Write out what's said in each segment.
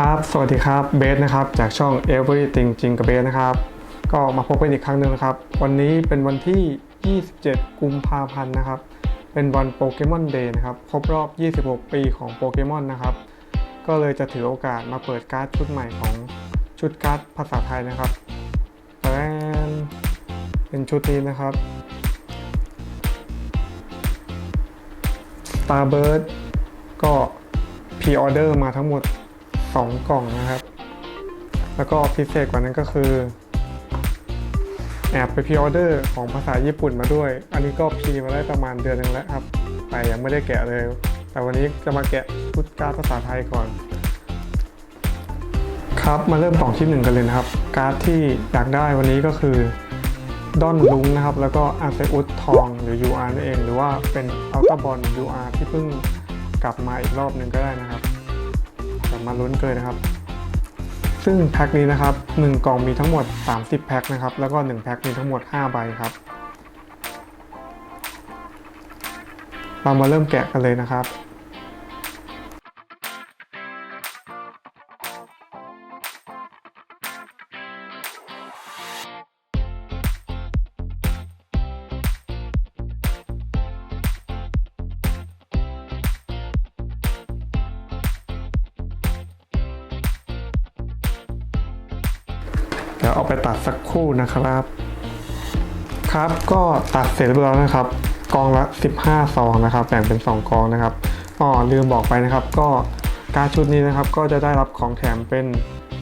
ครับ สวัสดีครับ เบสนะครับ จากช่อง Everything จริงกับเบสนะครับ ก็มาพบกันอีกครั้งหนึ่งนะครับ วันนี้เป็นวันที่ 27 กุมภาพันธ์นะครับ เป็นวันโปเกมอนเดย์นะครับ ครบรอบ 26 ปีของโปเกมอนนะครับ ก็เลยจะถือโอกาสมาเปิดการ์ดชุดใหม่ของชุดการ์ดภาษาไทยนะครับแปนเป็นชุดนี้นะครับ Starbird ก็พรีออเดอร์มาทั้งหมด 2 กล่องนะครับ แล้วก็พิเศษกว่านั้นก็คือ แอบไปพรีออเดอร์ของภาษาญี่ปุ่นมาด้วย อันนี้ก็พีมาได้ประมาณเดือนหนึงแล้วครับ แต่ยังไม่ได้แกะเลย แต่วันนี้จะมาแกะชุดการภาษาไทยก่อน ครับมาเริ่มกล่องที่1กันเลยนะครับ การ์ดที่อยากได้วันนี้ก็คือดอนลุงนะครับ แล้วก็อาเซอุสทองหรือ UR นั่นเอง หรือว่าเป็นอัลตาบอล UR ที่เพิ่งกลับมาอีกรอบหนึ่งก็ได้นะครับ มาลุ้นเกินนะครับ ซึ่งแพ็คนี้นะครับ 1 กล่องมีทั้งหมด 30 แพ็คนะครับ แล้วก็ 1 แพ็คมีทั้งหมด 5 ใบครับ เรามาเริ่มแกะกันเลยนะครับ ดี๋ยวเอาไปตัดสักคู่นะครับ ครับก็ตัดเสร็จเรียบร้อยนะครับ กองละ 15 ซองนะครับแบ่งเป็น 2 กองนะครับอ๋อลืมบอกไปนะครับก็การชุดนี้นะครับก็จะได้รับของแถมเป็น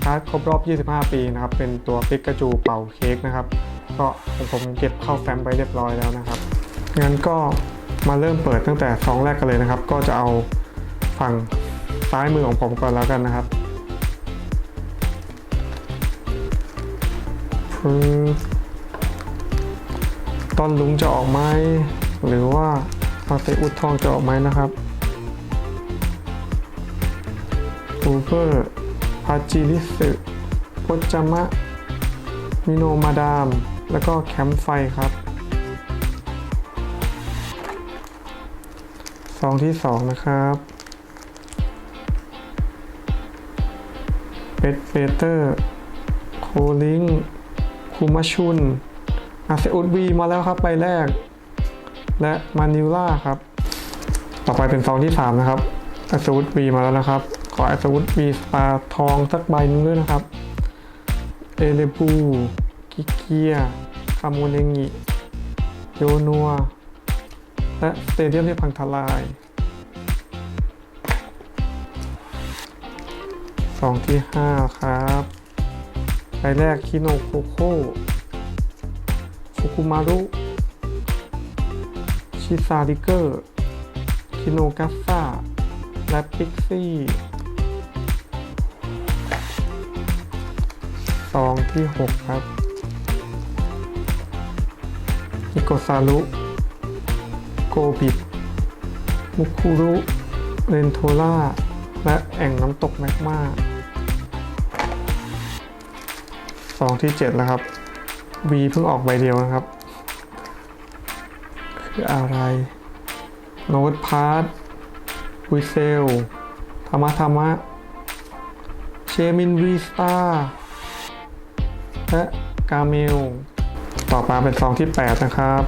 การ์ดครบรอบ 25 ปีนะครับเป็นตัวปิกาจูเป่าเค้กนะครับก็ผมผมเก็บเข้าแฟ้มไปเรียบร้อยแล้วนะครับงั้นก็มาเริ่มเปิดตั้งแต่ซองแรกกันเลยนะครับ ก็จะเอาฝั่งซ้ายมือของผมก่อนแล้วกันนะครับ ต้นลุงจะออกไหมหรือว่าอาเซอุดทองจะออกไหมนะครับอูเปอร์พาจิริสึพจามะ มิโนมาดาม แล้วก็แคมป์ไฟครับซองที่สองนะครับเบดเบเตอร์ โคลิง คูมาชุน อาเซอุดวีมาแล้วครับใบแรก และมานิล่าครับ ต่อไปเป็นซองที่ 3 นะครับ อาเซอุดวีมาแล้วนะครับ ขออาเซอุดวีสตาทองสักใบหนึงด้วยนะครับ เอเลบูกิเกียคาโมเนงิโยนัว และสเตเดียมที่พังทลายซองที่ 5 ครับ ใบแรกคิโนโคโค่ฟุกุมารุชิซาริเกอร์คิโนกัสซาและพิกซี่ซองที่ 6 ครับฮิโกซารุโกบิดมุคุรุเรนโทล่าและแอ่งน้ำตกแมกมา ซองที่ 7 แล้วครับ V เพิ่งออกใบเดียวนะครับ คืออะไรโน้ตพาร์ทวิเซลธรรมะธรรมะเชมินวีสตาและกาเมล ต่อมาเป็นซองที่ 8 นะครับ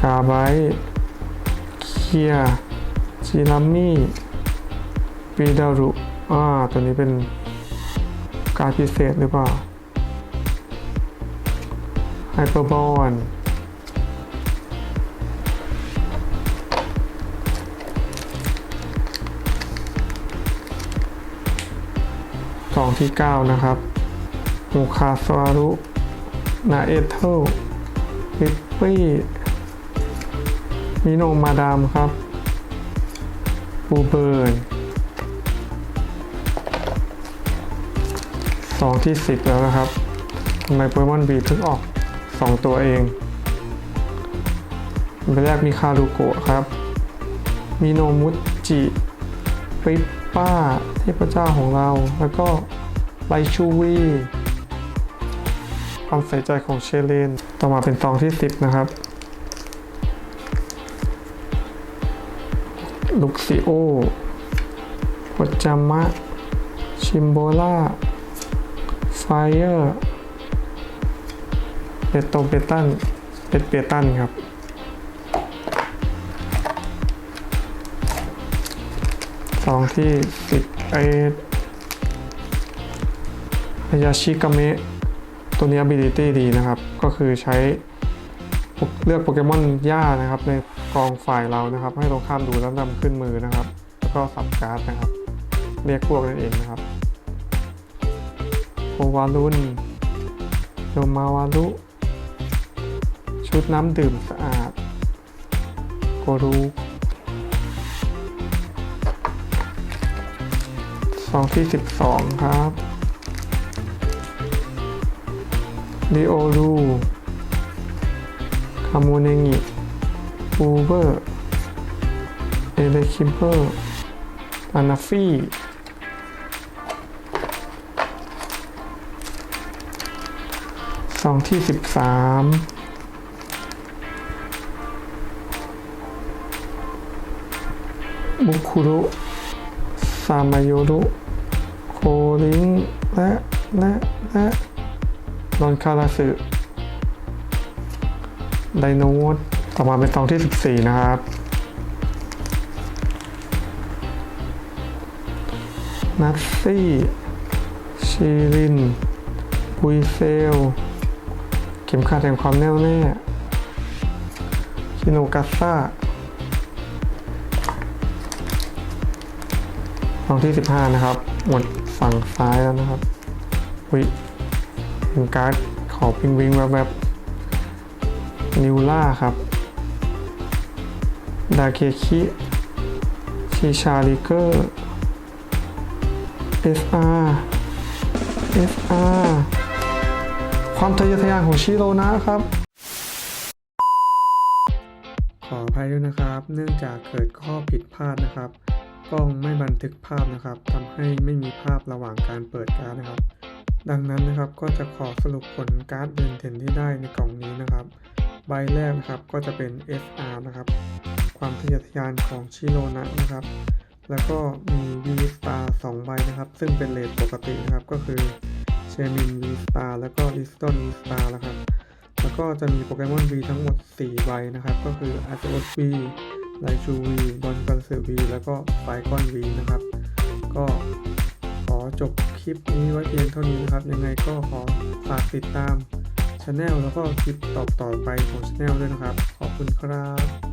กาไบเคียจิรามี่ ปีดารุอ่าตัวนี้เป็นการพิเศษหรือเปล่าไฮเปอร์บอลสองที่9นะครับโมคาสวารุนาเอเทลวิปปี้มิโนมาดามครับบูเบิร์น ซองที่ 10 แล้วนะครับทำไมโปเกมอนบีเพิ่งออก 2 ตัวเองใบแรกมีคารุโกะครับ มีโนมุจิปริปป้าเทพเจ้าของเรา แล้วก็ไลชูวีความใส่ใจของเชเลน ต่อมาเป็นซองที่ 10 นะครับ ลุกซิโอโคจามะ ชิมโบล่า ไฟเออร์เปโตเปตันเป็ดเปตันครับ สองที่สิบไอายาชิกาเมะตัวนี้ ability ดีนะครับ ก็คือใช้เลือกโปเกมอนหญ้านะครับ ในกองฝ่ายเรานะครับ ให้ตรงข้ามดูแล้วนำขึ้นมือนะครับ แล้วก็สับการ์ดนะครับ เรียกพวกนั่นเองนะครับ วารุนโยมาวารุ ชุดน้ำดื่มสะอาด โกรูสองที่สิบสองครับดิโอรูคาโมเนงิอูเบอร์ เอเลคิมเปอร์อานาฟี่ สองที่สิบสามบุคุรุซามายรุ โคลิง และ และ และนอนคาราสึไดโนดต่อมาเป็นซองที่ 14 นะครับ นัตซี่ ชีรินบุยเซล ข็มขัดแห่งความแน่วแน่คิโนกัสซ่าซองที่ 15 นะครับ หมดฝั่งซ้ายแล้วนะครับวิเห็นการ์ดขอพิงวิงแบบแบบนิวล่าครับ ดาเคคิชิชาลิเกอร์ SR SR ความทะเยอทะยานของชิโรนะครับ ขออภัยด้วยนะครับ เนื่องจากเกิดข้อผิดพลาดนะครับกล้องไม่บันทึกภาพนะครับทำให้ไม่มีภาพระหว่างการเปิดการ์ดนะครับ ดังนั้นนะครับก็จะขอสรุปผลการ์ดเบนเทนที่ได้ในกล่องนี้นะครับ ใบแรกนะครับก็จะเป็น SR นะครับ ความทะเยอทะยานของชิโรนะนะครับ แล้วก็มี V Star 2ใบนะครับ ซึ่งเป็นเลทปกตินะครับก็คือ เชมิน V Star แล้วก็ลิสตัน V Star นะครับ แล้วก็จะมีโปเกมอน V ทั้งหมด 4 ใบนะครับ ก็คือ a z o s V ไลชูวีบอลกันสือวีแล้วก็ไฟก้อนวีนะครับ ก็ขอจบคลิปนี้ไว้เพียงเท่านี้นะครับ ยังไงก็ขอฝากติดตามช anel แล้วก็คลิปต่อๆไปของช anel ด้วยนะครับ ขอบคุณครับ